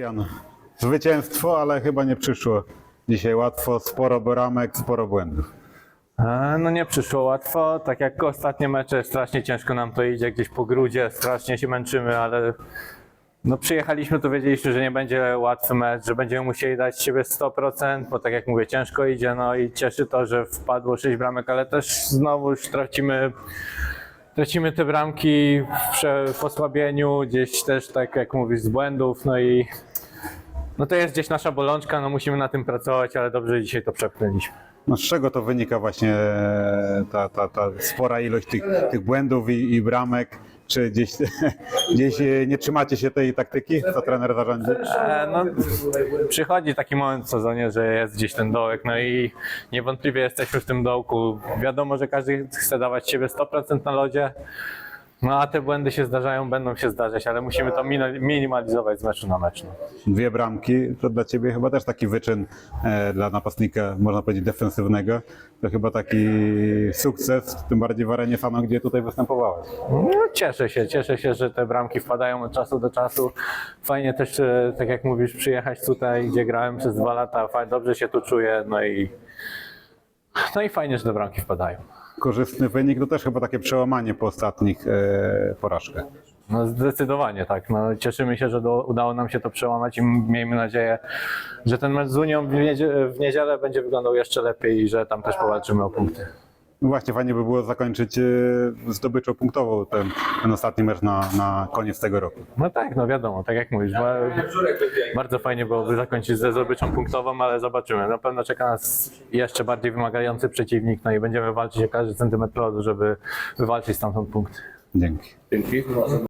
Krystian, zwycięstwo, ale chyba nie przyszło dzisiaj łatwo. Sporo bramek, sporo błędów. E, No nie przyszło łatwo, tak jak ostatnie mecze, strasznie ciężko nam to idzie, gdzieś po grudzie, strasznie się męczymy, ale no przyjechaliśmy tu, wiedzieliśmy, że nie będzie łatwy mecz, że będziemy musieli dać siebie 100%, bo tak jak mówię, ciężko idzie, no i cieszy to, że wpadło 6 bramek, ale też znowu już tracimy, tracimy te bramki w, w osłabieniu, gdzieś też tak jak mówisz, z błędów, no i no to jest gdzieś nasza bolączka, no musimy na tym pracować, ale dobrze że dzisiaj to przepchnęliśmy. No z czego to wynika właśnie e, ta, ta, ta spora ilość tych, tych błędów i, i bramek? Czy gdzieś, gdzieś e, nie trzymacie się tej taktyki, co trener zarządzi? E, No, przychodzi taki moment w sezonie, że jest gdzieś ten dołek, no i niewątpliwie jesteśmy w tym dołku. Wiadomo, że każdy chce dawać siebie 100% na lodzie, no a te błędy się zdarzają, będą się zdarzać, ale musimy to mini- minimalizować z meczu na mecz. No. Dwie bramki, to dla Ciebie chyba też taki wyczyn e, dla napastnika, można powiedzieć, defensywnego. To chyba taki sukces, tym bardziej w arenie gdzie tutaj występowałeś. No, cieszę się, cieszę się, że te bramki wpadają od czasu do czasu. Fajnie też, e, tak jak mówisz, przyjechać tutaj, gdzie grałem przez dwa lata, faj- dobrze się tu czuję, no i no i fajnie, że te bramki wpadają. Korzystny wynik, to też chyba takie przełamanie po ostatnich e, porażkach. No zdecydowanie tak. No, cieszymy się, że do, udało nam się to przełamać i miejmy nadzieję, że ten mecz z Unią w, niedzie, w niedzielę będzie wyglądał jeszcze lepiej i że tam też powalczymy o punkty. No właśnie, fajnie by było zakończyć e, zdobyczą punktową ten, ten ostatni mecz na, na koniec tego roku. No tak, no wiadomo, tak jak mówisz, ba, bardzo fajnie byłoby zakończyć ze zdobyczą punktową, ale zobaczymy. Na pewno czeka nas jeszcze bardziej wymagający przeciwnik, no i będziemy walczyć o każdy centymetr lodu, żeby wywalczyć stamtąd punkt. Dzięki. Dzięki.